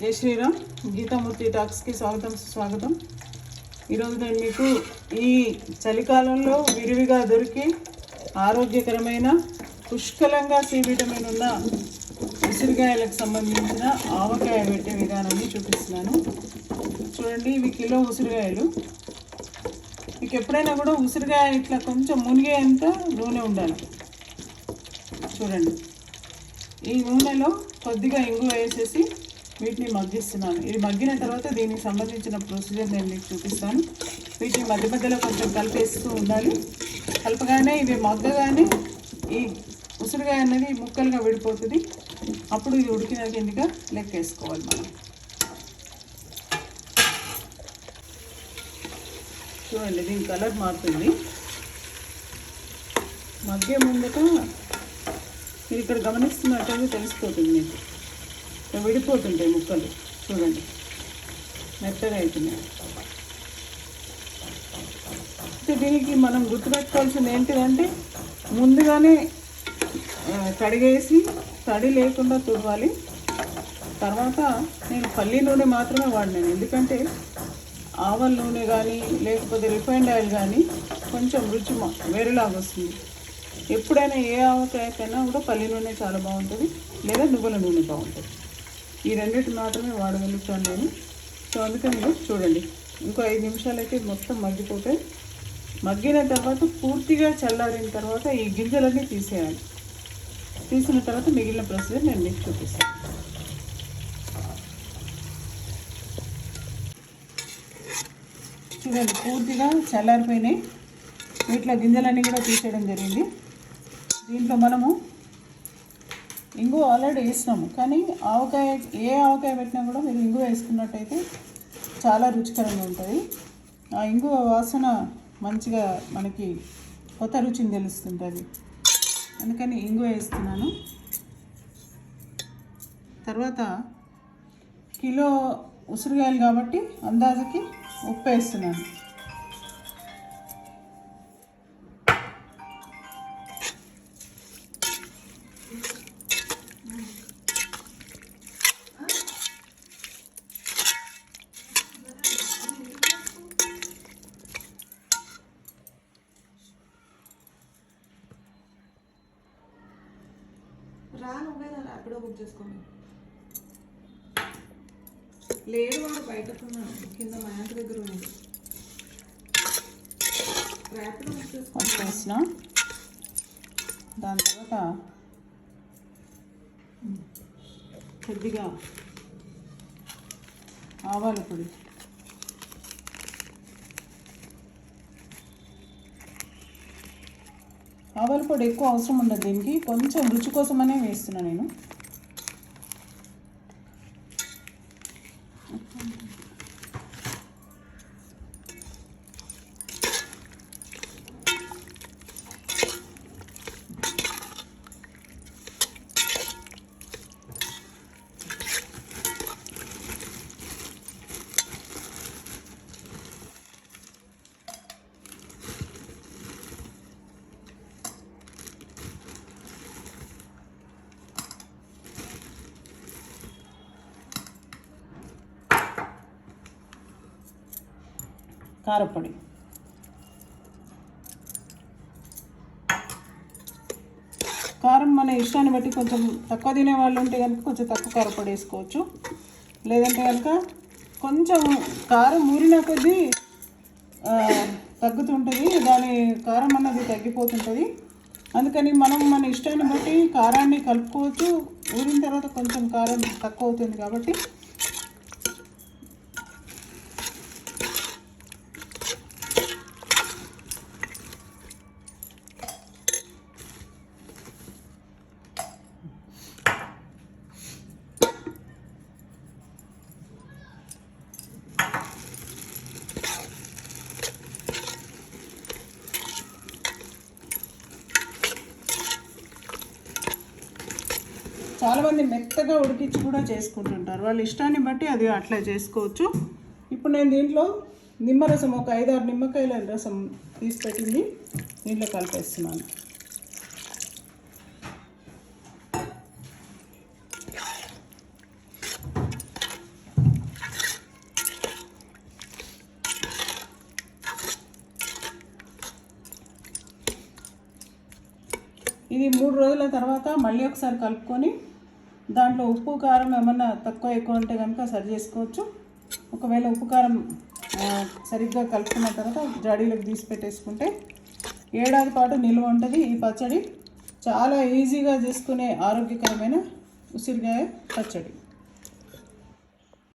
జై శ్రీరామ్. గీతామూర్తి టాక్స్కి స్వాగతం స్వాగతం ఈరోజు నేను మీకు ఈ చలికాలంలో విరివిగా దొరికి ఆరోగ్యకరమైన పుష్కలంగా సి విటమిన్ ఉన్న ఉసిరికాయలకు సంబంధించిన ఆవకాయ పెట్టే విధానాన్ని చూపిస్తున్నాను. చూడండి ఇవి కిలో ఉసిరికాయలు మీకు ఎప్పుడైనా కూడా ఉసిరికాయ ఇట్లా కొంచెం మునిగేంత నూనె ఉండాలి. చూడండి. ఈ నూనెలో కొద్దిగా ఇంగు వేసేసి వీటిని మగ్గిస్తున్నాను. ఇది మగ్గిన తర్వాత దీనికి సంబంధించిన ప్రొసీజర్ నేను మీకు చూపిస్తాను. వీటిని మధ్య మధ్యలో కొంచెం కలిపేస్తూ ఉండాలి. కలపగానే ఇవి మగ్గగానే ఈ ఉసిరికాయ అనేది ముక్కలుగా విడిపోతుంది. అప్పుడు ఇది ఉడికిన కిందిగా లెక్కేసుకోవాలి మనం. చూడండి దీని కలర్ మారుతుంది. మగ్గే ముందుట మీరు ఇక్కడ గమనిస్తున్నట్టు తెలిసిపోతుంది మీకు. విడిపోతుంటాయి ముక్కలు. చూడండి. మెత్తగా అవుతున్నాయి అయితే దీనికి మనం గుర్తుపెట్టుకోవాల్సింది ఏంటిదంటే ముందుగానే కడిగేసి తడి లేకుండా తుడవాలి. తర్వాత నేను పల్లీ నూనె మాత్రమే వాడినాను. ఎందుకంటే ఆవల నూనె కానీ లేకపోతే రిఫైండ్ ఆయిల్ కానీ కొంచెం రుచి వేరేలాగా వస్తుంది. ఎప్పుడైనా ఏ ఆవకాయకైనా కూడా పల్లి నూనె చాలా బాగుంటుంది లేదా నువ్వుల నూనె బాగుంటుంది. ఈ రెండింటి మాత్రమే వాడగలుగుతాను నేను సో అందుకని మీరు చూడండి. ఇంకో ఐదు నిమిషాలు అయితే మొత్తం మగ్గిపోతే మగ్గిన తర్వాత పూర్తిగా చల్లారిన తర్వాత ఈ గింజలన్నీ తీసేయాలి. తీసిన తర్వాత మిగిలిన ప్రొసీజర్ నేను మీకు చూపిస్తాను. చూడండి పూర్తిగా చల్లారిపోయినాయి. వీటిలో గింజలన్నీ కూడా తీసేయడం జరిగింది. దీంట్లో మనము ఇంగు ఆల్రెడీ వేసినాము. కానీ ఆవకాయ ఏ ఆవకాయ పెట్టినా కూడా మీరు ఇంగు వేసుకున్నట్టయితే చాలా రుచికరంగా ఉంటుంది. ఆ ఇంగు వాసన మంచిగా మనకి కొత్త రుచిని తెలుస్తుంటుంది. అందుకని ఇంగు వేస్తున్నాను. తర్వాత కిలో ఉసిరికాయలు కాబట్టి అందాజకి ఉప్పు వేస్తున్నాను. రా నువ్వే రా ర్యాపిడో బుక్ చేసుకోండి లేడు వాడు బయటకున్నాడు కింద మా దగ్గర ఉన్నాడు. ర్యాపిడో బుక్ చేసుకోండి దాని తర్వాత కొద్దిగా ఆవాల పొడి. ఆవాల పొడి ఎక్కువ అవసరం ఉండదు దీనికి. కొంచెం రుచి కోసమనే వేస్తున్నా నేను. కారపొడి. కారం మన ఇష్టాన్ని బట్టి కొంచెం తక్కువ తినే వాళ్ళు ఉంటే కనుక కొంచెం తక్కువ కారపొడి వేసుకోవచ్చు. లేదంటే కనుక కొంచెం కారం ఊరిన కొద్దీ తగ్గుతుంటుంది. దాని కారం అన్నది తగ్గిపోతుంటుంది. అందుకని మనం మన ఇష్టాన్ని బట్టి కారాన్ని కలుపుకోవచ్చు. ఊరిన తర్వాత కొంచెం కారం తక్కువ అవుతుంది కాబట్టి చాలామంది మెత్తగా ఉడికించి కూడా చేసుకుంటుంటారు. వాళ్ళ ఇష్టాన్ని బట్టి అది అట్లా చేసుకోవచ్చు. ఇప్పుడు నేను దీంట్లో నిమ్మరసం ఒక ఐదారు నిమ్మకాయల రసం తీసి పెట్టింది. దీంట్లో కలిపేస్తున్నాను. ఇది మూడు రోజుల తర్వాత మళ్ళీ ఒకసారి కలుపుకొని దాంట్లో ఉప్పు కారం ఏమన్నా తక్కువ ఎక్కువ ఉంటే కనుక సరి చేసుకోవచ్చు. ఒకవేళ ఉప్పు కారం సరిగ్గా కలుపుకున్న తర్వాత జాడీలోకి తీసి పెట్టేసుకుంటే ఏడాది పాటు నిల్వ ఉంటుంది ఈ పచ్చడి. చాలా ఈజీగా చేసుకునే ఆరోగ్యకరమైన ఉసిరికాయ పచ్చడి.